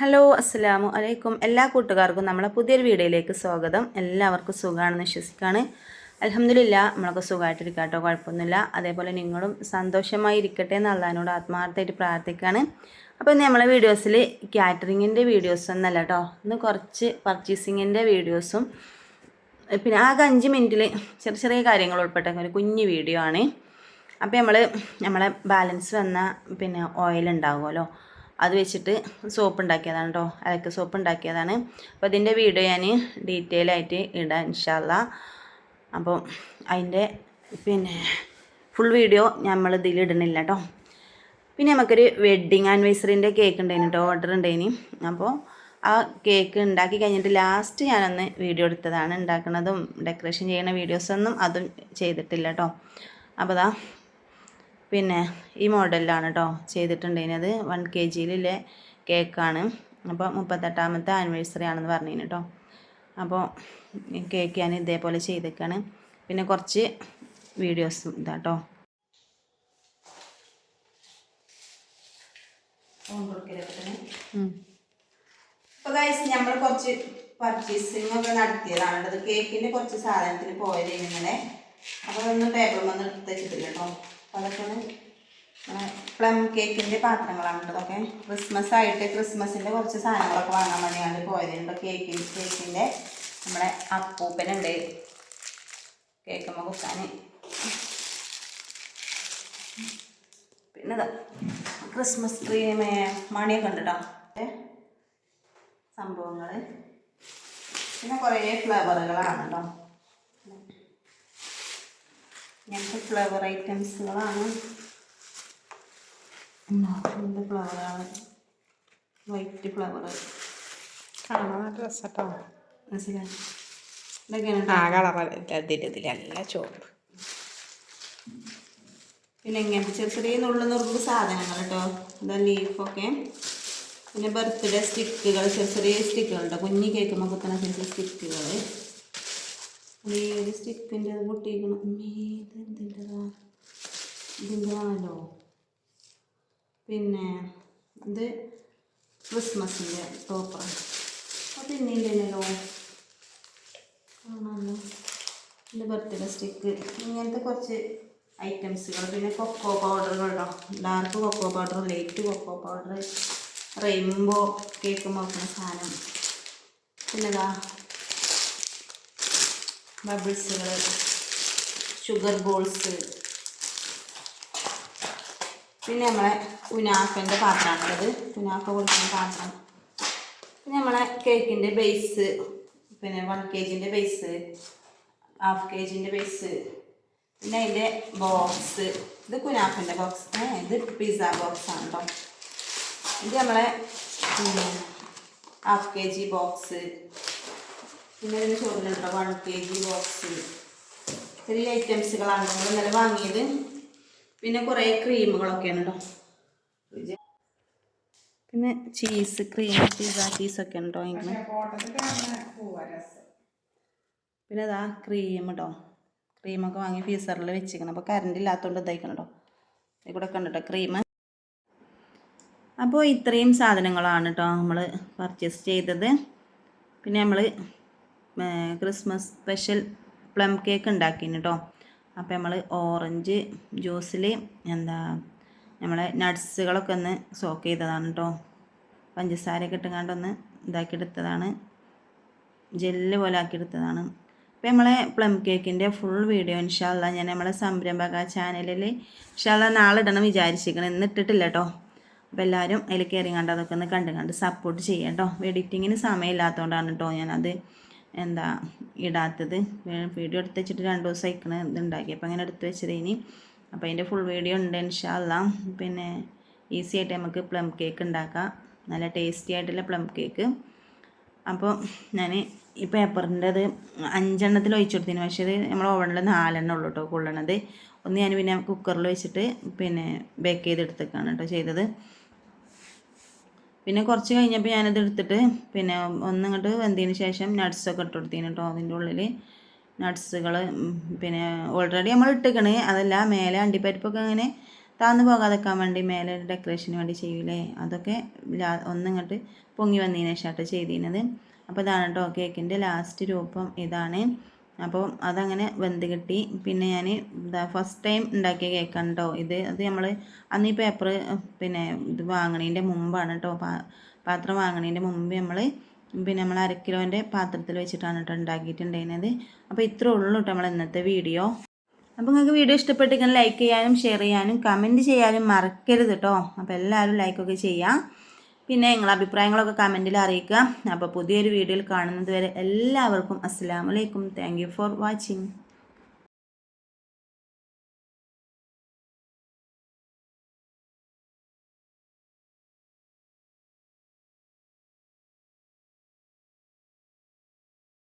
Hello അസ്സലാമു അലൈക്കും എല്ലാ കൂട്ടുകാർക്കും നമ്മളെ പുതിയൊരു വീഡിയോയിലേക്ക് സ്വാഗതം. എല്ലാവർക്കും സുഖമാണെന്ന് വിശ്വസിക്കുകയാണ്. അലഹമില്ല നമ്മളൊക്കെ സുഖമായിട്ടിരിക്കുക കേട്ടോ കുഴപ്പമൊന്നുമില്ല. അതേപോലെ നിങ്ങളും സന്തോഷമായി ഇരിക്കട്ടെ എന്ന് ആത്മാർത്ഥമായിട്ട് പ്രാർത്ഥിക്കുകയാണ്. അപ്പോൾ ഇന്ന് നമ്മളെ വീഡിയോസിൽ കാറ്ററിങ്ങിന്റെ വീഡിയോസ് ഒന്നല്ല കേട്ടോ. ഇന്ന് കുറച്ച് പർച്ചേസിങ്ങിന്റെ വീഡിയോസും പിന്നെ ആകെ അഞ്ച് മിനിറ്റിൽ ചെറിയ ചെറിയ കാര്യങ്ങൾ ഉൾപ്പെട്ട ഒരു കുഞ്ഞു വീഡിയോ ആണ്. അപ്പോൾ നമ്മൾ നമ്മളെ ബാലൻസ് വന്ന പിന്നെ ഓയിൽ ഉണ്ടാകുമല്ലോ അത് വെച്ചിട്ട് സോപ്പ് ഉണ്ടാക്കിയതാണ് കേട്ടോ അലക്ക് സോപ്പ് ഉണ്ടാക്കിയതാണ് അപ്പോൾ ഇതിന്റെ വീഡിയോ ഞാൻ ഡീറ്റെയിൽ ആയിട്ട് ഇടാം ഇൻഷാല്ല അപ്പോൾ അതിന്റെ പിന്നെ ഫുൾ വീഡിയോ നമ്മൾ ഇതിൽ ഇടണില്ല കേട്ടോ പിന്നെ നമുക്കൊരു വെഡ്ഡിങ് ആനിവേഴ്സറിന്റെ കേക്ക് ഉണ്ടായിന് കേട്ടോ ഓർഡർ ഉണ്ടായിന് അപ്പോൾ ആ കേക്ക് ഉണ്ടാക്കി കഴിഞ്ഞിട്ട് ലാസ്റ്റ് ഞാനൊന്ന് വീഡിയോ എടുത്തതാണ്. ഉണ്ടാക്കുന്നതും ഡെക്കറേഷൻ ചെയ്യുന്ന വീഡിയോസൊന്നും അതും ചെയ്തിട്ടില്ല കേട്ടോ അപ്പോൾ ദാ പിന്നെ ഈ മോഡലിലാണ് കേട്ടോ ചെയ്തിട്ടുണ്ടായിരുന്നത്. വൺ കെ ജിയിലെ കേക്കാണ്. അപ്പോൾ മുപ്പത്തെട്ടാമത്തെ ആനിവേഴ്സറി ആണെന്ന് പറഞ്ഞു കേട്ടോ അപ്പോൾ കേക്ക് ഞാൻ ഇതേപോലെ ചെയ്തേക്കാണ്. പിന്നെ കുറച്ച് വീഡിയോസും ഇതാട്ടോ അപ്പോൾ ഗൈസ് നമ്മൾ കുറച്ച് പർച്ചേസിംഗ് ഒക്കെ നടത്തിയതാണ് കേട്ടത് കേക്കിന്റെ കുറച്ച് സാധനത്തിന് പോയത് ഇങ്ങനെ അപ്പോൾ ഒന്ന് പേപ്പർ വന്ന് എടുത്ത് വെച്ചിട്ടില്ല കേട്ടോ അതൊക്കെ പ്ലം കേക്കിന്റെ പാത്രങ്ങളാണ് ഇതൊക്കെ ക്രിസ്മസ് ആയിട്ട് ക്രിസ്മസിന്റെ കുറച്ച് സാധനങ്ങളൊക്കെ വാങ്ങാൻ വേണ്ടിയാണ് പോയതുണ്ട് കേക്ക് കേക്കിന്റെ നമ്മുടെ അപ്പൂപ്പനുണ്ട്. കേക്കുമ്പോൾ കുക്കാൻ പിന്നെ ക്രിസ്മസ് ട്രീ മണിയൊക്കെ ഉണ്ട് സംഭവങ്ങൾ പിന്നെ കുറേ ഫ്ലവറുകളാണ് കേട്ടോ. ഇങ്ങനത്തെ ഫ്ലവർ ഐറ്റംസുകളാണ് എന്ത് ഫ്ലവറാണ് വൈറ്റ് ഫ്ലവർ കാണാൻ രസട്ടോ. മനസ്സിലായി ഇതൊക്കെയാണ് ആ കളറല്ല ഇതിലല്ല ചോപ്പ് പിന്നെ ഇങ്ങനത്തെ ചെറിയ ചെറിയ നുള്ളു നുറുക്ക് സാധനങ്ങൾ കേട്ടോ ഇതാ ലീഫൊക്കെ പിന്നെ ബർത്ത്ഡേ സ്റ്റിക്കുകൾ ചെറിയ ചെറിയ സ്റ്റിക്കുകൾ കേട്ടോ കുഞ്ഞി കേൾക്കുമ്പോൾ കുത്തുന്ന ചെറിയ സ്റ്റിക്കുകൾ ഈ ഒരു സ്റ്റിക്കിന്റെ അത് പൊട്ടിയിരിക്കണം ഇതെന്തിന്റെതാ ഇതിന്റെതാണല്ലോ. പിന്നെ ഇത് ക്രിസ്മസിന്റെ ടോപ്പാണ് അത് ഇല്ലല്ലോ ആണല്ലോ. എന്റെ ബർത്ത്ഡേ സ്റ്റിക്ക് ഇങ്ങനത്തെ കുറച്ച് ഐറ്റംസുകൾ. പിന്നെ cocoa പൗഡറുകളോ dark cocoa powder light cocoa powder rainbow cake നോക്കുന്ന സാധനം. പിന്നെ ഇതാ ബബിൾസുകൾ ഷുഗർ ബോൾസ് പിന്നെ നമ്മളെ ഉനാഫന്റെ പാത്രമാണുള്ളത്. കുനാഫ കൊടുക്കുന്ന പാത്രം. പിന്നെ നമ്മളെ കേക്കിന്റെ ബേസ് പിന്നെ വൺ കെ ജിന്റെ ബേസ് ഹാഫ് കെ ജിന്റെ ബേസ് പിന്നെ അതിന്റെ ബോക്സ് ഇത് കുനാഫിന്റെ ബോക്സ് ഇത് പിസ്സ ബോക്സ് ആണ് ഇത് നമ്മളെ ഹാഫ് കെ ജി ബോക്സ് പിന്നെ ഇതിന് ചോറിലുണ്ടോ വൺ കെ ജി ബോക്സ് ചെറിയ ഐറ്റംസുകളാണ് നമ്മൾ ഇന്നലെ വാങ്ങിയത്. പിന്നെ കുറേ ക്രീമുകളൊക്കെയാണ് കേട്ടോ പിന്നെ ചീസ് ക്രീം പിസ്സ ചീസൊക്കെ ഉണ്ടോ ഇങ്ങനെ പിന്നെ അതാ ക്രീം കേട്ടോ ക്രീമൊക്കെ വാങ്ങി ഫീസറിൽ വെച്ചിരിക്കണം. അപ്പോൾ കറണ്ട് ഇല്ലാത്തതുകൊണ്ട് ഇതായിക്കണം കേട്ടോ ഇവിടെ കണ്ടോ ക്രീം അപ്പോൾ ഇത്രയും സാധനങ്ങളാണ് കേട്ടോ നമ്മൾ പർച്ചേസ് ചെയ്തത്. പിന്നെ നമ്മൾ ക്രിസ്മസ് സ്പെഷ്യൽ പ്ലം കേക്ക് ഉണ്ടാക്കിന് കേട്ടോ അപ്പോൾ നമ്മൾ ഓറഞ്ച് ജ്യൂസിൽ എന്താ നമ്മളെ നട്ട്സുകളൊക്കെ ഒന്ന് സോക്ക് ചെയ്തതാണ് കേട്ടോ പഞ്ചസാരയൊക്കെ ഇട്ടുകൊണ്ടൊന്ന് ഇതാക്കിയെടുത്തതാണ്. ജെല്ല് പോലെ ആക്കിയെടുത്തതാണ്. അപ്പോൾ നമ്മളെ പ്ലം കേക്കിന്റെ ഫുൾ വീഡിയോ ഇൻഷാല്ല ഞാൻ നമ്മളെ സംരംഭക ചാനലിൽ ഇൻഷാല്ല നാളെ ഇടണം വിചാരിച്ചിരിക്കണം. ഇന്ന് ഇട്ടിട്ടില്ല കേട്ടോ അപ്പോൾ എല്ലാവരും അതിൽ കയറി കണ്ട് അതൊക്കെ ഒന്ന് കണ്ട് കണ്ട് സപ്പോർട്ട് ചെയ്യാം കേട്ടോ എഡിറ്റിങ്ങിന് സമയമില്ലാത്തതുകൊണ്ടാണ് കേട്ടോ ഞാനത് എന്താ ഇടാത്തത്. വീഡിയോ എടുത്ത് വെച്ചിട്ട് രണ്ട് ദിവസം അയക്കണ ഇതുണ്ടാക്കി. അപ്പോൾ അങ്ങനെ എടുത്ത് വെച്ചത് ഇനി അപ്പോൾ അതിന്റെ ഫുൾ വീഡിയോ ഉണ്ട് ഇൻഷാല്ല പിന്നെ ഈസി ആയിട്ട് നമുക്ക് പ്ലം കേക്ക് ഉണ്ടാക്കാം. നല്ല ടേസ്റ്റി ആയിട്ടുള്ള പ്ലം കേക്ക് അപ്പോൾ ഞാൻ ഈ പേപ്പറിന്റെത് അഞ്ചെണ്ണത്തിൽ ഒഴിച്ചു കൊടുത്തിന് പക്ഷേ ഇത് നമ്മൾ ഓവണിൽ നാലെണ്ണം ഉള്ളൂ കേട്ടോ കൊള്ളണത്. ഒന്ന് ഞാൻ പിന്നെ കുക്കറിൽ വെച്ചിട്ട് പിന്നെ ബേക്ക് ചെയ്തെടുത്തേക്കാണ് കേട്ടോ ചെയ്തത്. പിന്നെ കുറച്ച് കഴിഞ്ഞപ്പോൾ ഞാനത് എടുത്തിട്ട് പിന്നെ ഒന്നിങ്ങോട്ട് വെന്തതിന് ശേഷം നട്ട്സൊക്കെ ഇട്ട് കൊടുത്തിന് കേട്ടോ അതിന്റെ ഉള്ളിൽ നട്ട്സുകൾ പിന്നെ ഓൾറെഡി നമ്മൾ ഇട്ടേക്കണ്. അതല്ല മേലെ അണ്ടിപ്പരിപ്പൊക്കെ അങ്ങനെ താന്നു പോകാതെക്കാൻ വേണ്ടി മേലെ ഡെക്കറേഷന് വേണ്ടി ചെയ്യൂലേ? അതൊക്കെ ലാ ഒന്നിങ്ങോട്ട് പൊങ്ങി വന്നതിന് ശേഷമായിട്ട് ചെയ്തിരുന്നത് അപ്പോൾ ഇതാണ് കേട്ടോ കേക്കിന്റെ ലാസ്റ്റ് രൂപം. ഇതാണ്. അപ്പോൾ അതങ്ങനെ വെന്ത് കിട്ടി. പിന്നെ ഞാൻ എന്താ ഫസ്റ്റ് ടൈം ഉണ്ടാക്കിയ കേക്കാണ് കേട്ടോ ഇത്. അത് നമ്മൾ അന്ന് ഈ പേപ്പർ പിന്നെ ഇത് വാങ്ങണതിന്റെ മുമ്പാണ് കേട്ടോ പാത്രം വാങ്ങണതിന്റെ മുമ്പ് നമ്മൾ പിന്നെ നമ്മൾ അര കിലോന്റെ പാത്രത്തിൽ വെച്ചിട്ടാണ് കേട്ടോ ഉണ്ടാക്കിയിട്ടുണ്ടായിരുന്നത്. അപ്പോൾ ഇത്രേ ഉള്ളൂ കേട്ടോ നമ്മൾ ഇന്നത്തെ വീഡിയോ. അപ്പോൾ നിങ്ങൾക്ക് വീഡിയോ ഇഷ്ടപ്പെട്ടെങ്കിൽ ലൈക്ക് ചെയ്യാനും ഷെയർ ചെയ്യാനും കമന്റ് ചെയ്യാനും മറക്കരുത് കേട്ടോ അപ്പോൾ എല്ലാവരും ലൈക്കൊക്കെ ചെയ്യാം. പിന്നെ നിങ്ങളുടെ അഭിപ്രായങ്ങളൊക്കെ കമന്റിൽ അറിയിക്കുക. അപ്പോൾ പുതിയൊരു വീഡിയോയിൽ കാണുന്നത് വരെ എല്ലാവർക്കും അസ്സാം വലൈക്കും താങ്ക് ഫോർ വാച്ചിങ്